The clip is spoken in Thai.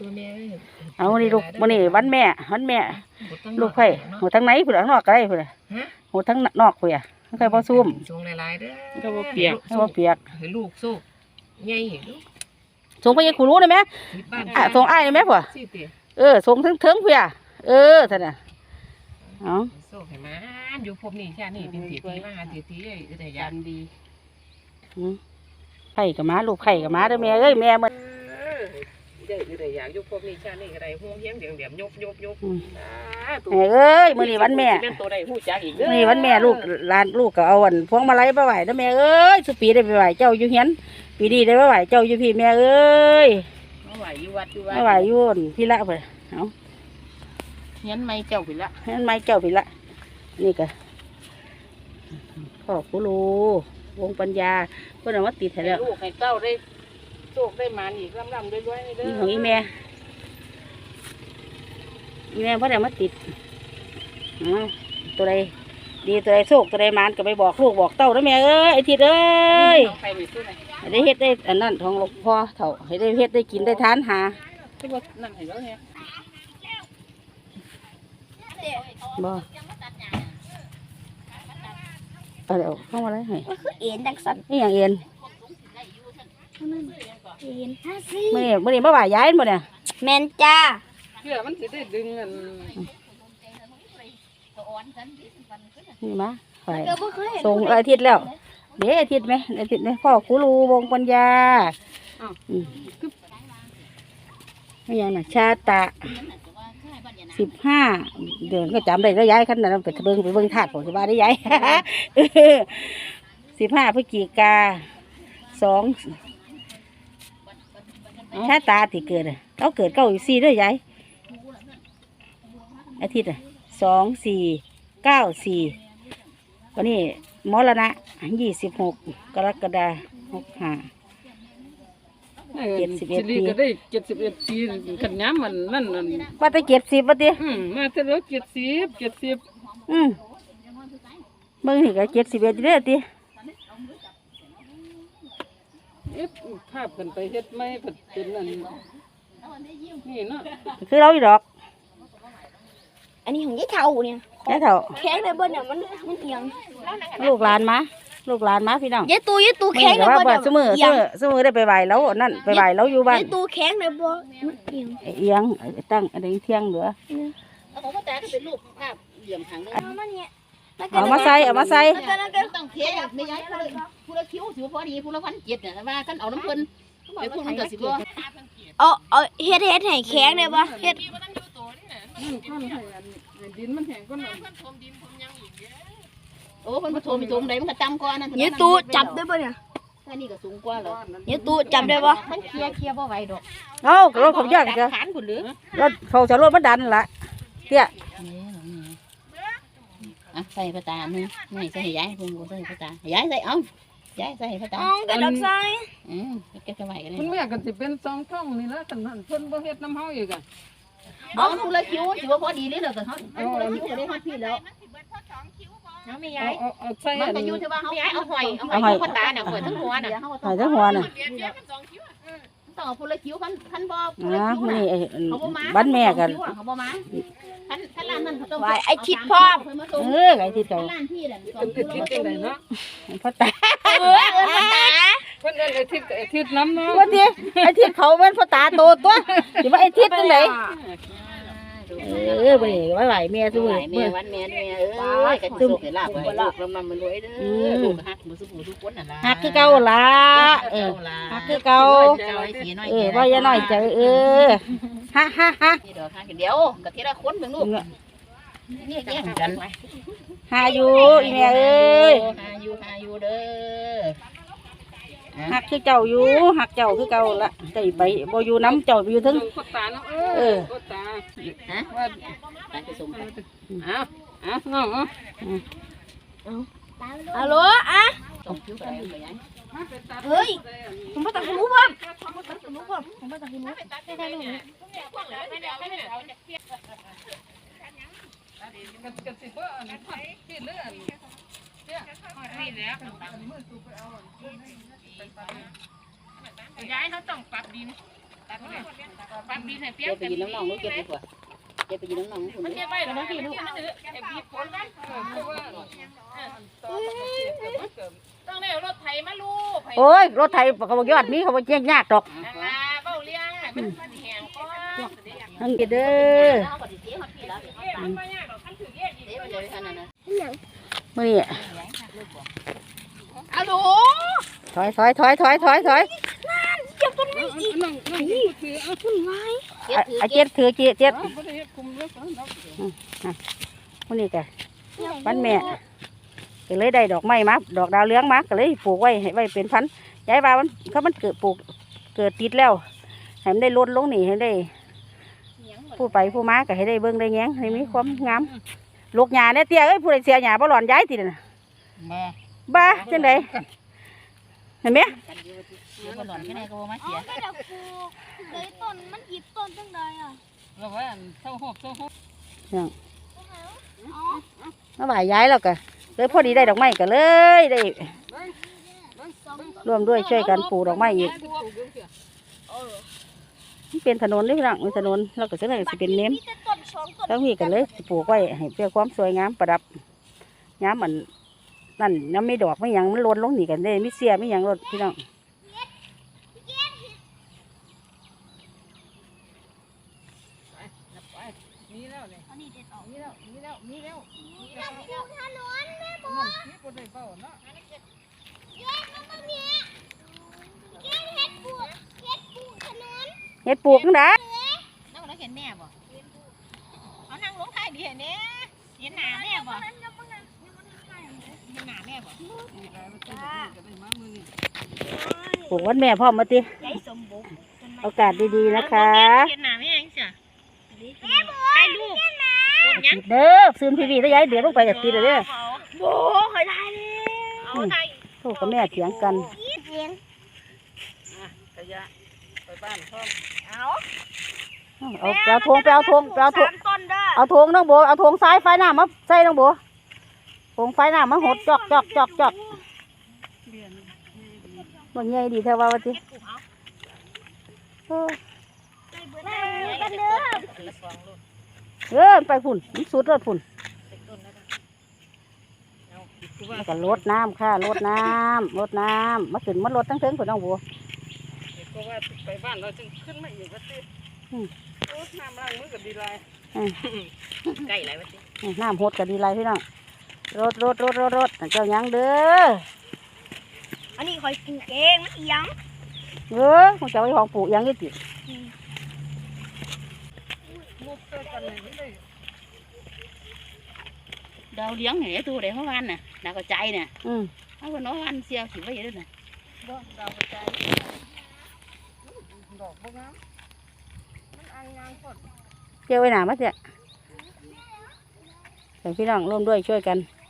ตัวแม่เอ้ยเอานี่ลูกมื้อนี้วันแม่วันแม่บ่ต้องลูกไผ่หัวทั้งไหนพุ่นข้างนอกก็ได้พุ่นน่ะฮะหัวทั้งนอกพุ่นอะมันค่อยบ่ซุ่มจงหลายๆเด้อก็บ่เปียกให้บ่เปียกให้ลูกโซกใหญ่ให้ลูกส่งไปยังกูรู้ได้ไหมที่บ้านอะส่งอ้ายได้ไหมพ่อสิเตี้ยเออส่งถึงถึงพุ่นอะเออท่านน่ะเอาโซกให้มันอยู่พบนี่ชาตินี่เป็นทีทีมาหาทีทีเอ้ยได้ยายันนดีอืมไข่กับม้าลูกไข่กับม้าเด้อแม่เอ้ยแม่มัน ได้ได้อยากอยู่พบนี่ชาตินี่ก็ได้ห่วงเฮียงเดียงเดียมยบยบยบอืม อ่าตัวแม่เอ้ยมื้อนี้วันแม่เป็นตัวใดฮู้จักอีกเด้อมื้อนี้วันแม่ลูกหลานลูกก็เอาอันพวงมาลัยไปไหว้เด้อแม่เอ้ยสุปีได้ไปไหว้เจ้าอยู่เฮียนปีนี้ได้ไปไหว้เจ้าอยู่พี่แม่เอ้ยมาไหวอยู่วัดอยู่วัดไปไหว้อยู่อั่นพี่ละเพิ่นเอาเฮียนไม่เจ้าผิดละให้มันไม่เจ้าพี่ละนี่ก็พ่อคุรูวงปัญญาเพิ่นเอามาติดให้ให้แล้ว ลูกให้เต้าได้ โชคได้หมาอีกร่ำๆรวยๆนี่เด้อนี่ของอีแม่อีแม่เพิ่นเอามาติดอ๋อตัวใดดีตัวใดโชคตัวใดหมานก็ไปบอกลูกบอกเต้าเด้อแม่เอ้ยไอ้ทิดเอ้ยเอาไปไม่สู้ไหนให้ได้เฮ็ดได้อันนั้นของหลวงพ่อเถ่าให้ได้เฮ็ดได้กินได้ทานหาที่ว่านั่นให้แล้วไงบ่เอาเดี๋ยวเข้ามาเลยให้ก็คือเอ็นดังสัน นี่อย่างเอ็นเอ็ นห้าสิมื่อนี้มื่อนี้มาบ่ายย้ายหมดเนี่ยแมนจ้าเพื่อมันสิได้ดึงอันนี่มาไปก็บ่เคยเห็นส่งอาทิตย์แล้ว เดี๋ยวอาทิตย์ไหมอาทิตย์ไหมพ่อครูรูวงปัญญาอืมไม่ยังน่ะชาตะสิบห้าเดือนก็จำได้แล้วย้ายขั้นนั้นไปเบิ่งไปเบิ่งถาดผมจะว่าได้ย้ายสิบห้าพฤศจิกาสอง ชาตาที่เกิดน่ะเขาเกิดเก้าอีกสี่ด้วยย้ายอาทิตย์อะสองสี่เก้าสี่วันนี้มรณะยี่สิบหกกรกฎาหกห้า เจ็ดสิบเอ็ดปีสิริก็ได้เจ็ดสิบเอ็ดปีกันย้ำมันนั่นนั่นว่าแต่เจ็ดสิบว่าติอืมมาเท่าแล้วเจ็ดสิบเจ็ดสิบอืมเบิ่งนี่ก็เจ็ดสิบเอ็ดเด้อติ เอ๊ะภาพกันไปเฮ็ดไม่เป็นเป็นนั่นนี่เนาะคือเราอีดอกอันนี้ของยี่เท่าเนี่ยแค่เท่าแข้งในเบิ้ลเนี่ยมันมันเอียงลูกหลานมาลูกหลานมาพี่น้องยี่ตูยี่ตูไม่แข้งเห็นในว่าเบิ้ลเบิดเสมอเอีเสยงมอเสมอได้ไปไหวแล้วนั่นไปไหวแล้วอยู่บ้านยี่ตูแข้งในเบิ้ลมันเอียงเอียงตั้งอะไรเที่ยงเหลือเอาของพ่อตาก็เป็นรูปภาพเหลี่ยมหางเลยมันเนี่ย เอามาใส่เอามาใส่แล้วก็แล้วก็ต้องเทไม่ย้ายผู้ละผู้ละคิ้วสิบ่พอดีผู้ละพันเจ็ดเนี่ยว่ากันเอาน้ำเพิ่นไปพุ่นมันก็สิบ่เอาเอาเฮ็ดเฮ็ดให้แข้งได้ปะเฮ็ดอืมท่อนให้อันให้ดินมันแห้งก่อนน่ะโอ้เพิ่นบ่โทรมีโทรใดมันก็จำก่อนนั่นยี่ตูจับได้ปะเนี่ยแค่นี้ก็สูงกว่าแล้วยี่ตูจับได้ปะมันเคลียร์เคลียร์บ่ไหวดอกเอากระโดดเขายากจ้ะฐานพุ่นหรือรถเขาจะรถมาดันละเตี้ย อะใส่พระตาหนึงนี่ใส่ให้ยายเพิ่นบ่ใส่พระตาให้ยายใส่เอายายใส่ให้พระตาอ๋อกระดกใส่อืมเก็บไว้กันเลคุณยแม่ก็สิเป็นสองช่องนี่แหละกันนั่นเพิ่นบ่เฮ็ดน้ำเฮาอีกอะบ่มันผู้ละคิ้วสิบ่พอดีเลยเหรอก็เฮามันผู้ละคิ้วก็ได้ฮอดพี่แล้วเอาไม่เอายายเอาเอาใส่มันอันก็อยู่ที่ว่าเฮายายเอาหอยเอาหอยพระตาเนี่ยหอยทั้งหัวน่ะหายทั้งหัวน่ะ ต้องเอาผู้ละคิ้วคันคันบ่ผู้นะละคิ้วมื้อน่ะนี้ไอ้เขาบ่มาบ้านแม่กันเขาบ่มาคันคันร้านนั้นเขาต้องไว้ไอ้คิดพร้อมเพิ่นมาส่งเออไอ้ที่เขาคันร้านพี่น่ะสอเป็งนคิ้ทิวศแล้วจังไดเนาะพ่อตาเออเออตาเพิ่นเอิ้นไอ้ทิศกับไอ้ทิศน้ำเนาะว่าติไอ้ทิศเขาเป็นพ่อตาโตตัวสิว่าไอ้ทิศจังได เออบ่นี่ไว้ไหวแม่ซุมื้อแม่มื้อวันแม่แม่เอ้ยกันสุขให้ลาบไว้ลูกลำนำมันรวยเด้อลูกฮักบ่สุขทุกคนน่ะล่ะหักคือเก่าล่ะเออหักคือเก่าเจ้าไอ้สีน้อยเออว่าอย่าน้อยใจเออฮ่าฮ่าฮ่านี่ดอกฮักเดียวก็ทีละคนเบิ่งลูกนี่แย่งกันหาอยู่อีแม่เอ้ยหาอยู่หาอยู่เด้อ หักคือเจ้าอยู่หักเจ้าคือเก่าละใจไปบ่อยู่น้ำเจ้าไปอยู่ถึงพ่อตาเนาะเอเอออพ่อตาฮะว่าไปผสมกันเอาเอาเนาะเอาฮัลโหลอะต้องคิ้วไปเลยยายเฮ้ยผมมาตัดหูเพิ่มผมมาตัดหูเพิ่มผมมาตัดหูได้ได้ลูกกันกันสิบ่อันที่เลื่อน ย้ายเขาต้องปรับดินตัดเลยปั๊บดินให้เปียเก็กบไปกินน้ำหนองลูกเก็บดีกว่าเก็บไปกินน้ำหนองคุณมันเก็บไว้แล้วมันสิมันถือไอ้บีบฝนมันต้องได้รถไถมาลูกโอ้ยรถไถเขาบอกยอดมีเขาบอกแยกยากดอกนั่นล่ะเบ้าเลี้ยงให้มันมันแห้งก่อนทั้งเด้อเอาก็สิเสียฮอดพี่แล้วเดี๋ยวเอ๊ะมันบ่ยากดอ กคันถือเอ๊ะเสียไปเลยขนาดนั้นมื่อนี้อะโหลถอยถอยถอยถอยถอยถอยเก็บต้นไม้อีกนี่ต้นไม้เก็บถืออาเก็บเจ็ดถือเจ็ดเจ็ดมื่อนี้กะวันแม่ก็เลยได้ดอกไม้มาดอกดาวเรืองมาก็เลยปลูกไว้ให้ไว้เป็นพันธุ์ยายว่ามันถ้ามันเกิดปลูกเกิดติดแล้วให้มันได้ลดลงนี่ให้ได้ผู้ไปผู้มาก็ให้ได้เบิ่งได้แย้งให้มีความงามลูกหญ้าเนี่ยเตี้ยเอ้ยผู้ใดเสียหญ้าบ่หลอนย้ายติดน่ะมา บ้าจังไดเห็นไหมกันอยู่เดี๋ยวบ่หล่อนแค่ไหนก็บ่มาอ๋อเสียก็จะปลูกเลยต้นมันหยิบต้นจังใดอะแล้วว่าเท่าหอบเท่าหอบอ๋อมาบ่ายย้ายแล้วก็เลยพอดีได้ดอกไม้ก็เลยได้ร่วมด้วยช่วยกันปลูกดอกไม้อีกมันเป็นถนนเลยพี่น้องเป็นถนนแล้วก็จะได้สิเป็นเน้มมีแต่ต้นสองต้นทั้งนี้กันเลยสิปลูกไว้ให้เพื่อความสวยงามประดับย้ำมัน นั่นน้ำไม่ดอกไม่ยังมันล่นลงนี่กันได้ไม่เสียไม่ยังหล่นพี่น้องเด็ดออกนี่นแล้วนี่แล้วจะปลูกนนแม่บอ ปลูกวันแม่พ่อมาติโอกาสดีๆนะคะเห็นหน้าแม่ยังจ้ะให้ลูกกดเด้อซื้อทีวีได้ย้ายเดี๋ยวลงไปจากทีเด้อเด้อโอ้เคยได้เลยเอาไทยโทษกับแม่เถียงกันเอาเอาเอาทงไปเอาทงเอาทงเอาทงน้องโบเอาทงซ้ายไฟหน้ามาใส่น้องโบ ทงไฟหน้ามาหดจอกจอกจอกจอกเรียนมันใหญ่ดีเท่าว่าว่าติเออไปเบิดแล้วกันเด้อละสองลูกเออไปพุ่นมันสุดรถพุ่นเป็นต้นแล้วกันเอาคือว่าแล้วก็ลดน้ำค่ะลดน้ำลดน้ำมาขึ้นมาลดทั้งเทิงพุ่นน้องโบก็ว่าไปบ้านเราจึงขึ้นมาอีกว่าติอืมโอ้น้ำล้างมือก็ดีหลายใกล้แล้วว่าสิน้ำหดก็ดีไรพี่น้อง รถรถรถรถรถเจ้าหยังเด้ออันนี้คอยปลูกเองมันเอียงเออของเจ้าไอ้ของปลูกหยังยี่ติมุกเจอกันเลยไม่ได้ดาวเลี้ยงเห็นตัวเดี๋ยวเขาวันน่ะดาวกระจายน่ะอืมเอาคนน้องวันเสียวสิไว้อยังนั้นน่ะบ่ดาวกระจายดอกบ่งามมันอังงามพอดเจ้าไว้หนามาเจ้ะแต่พี่น้องร่วมด้วยช่วยกันเ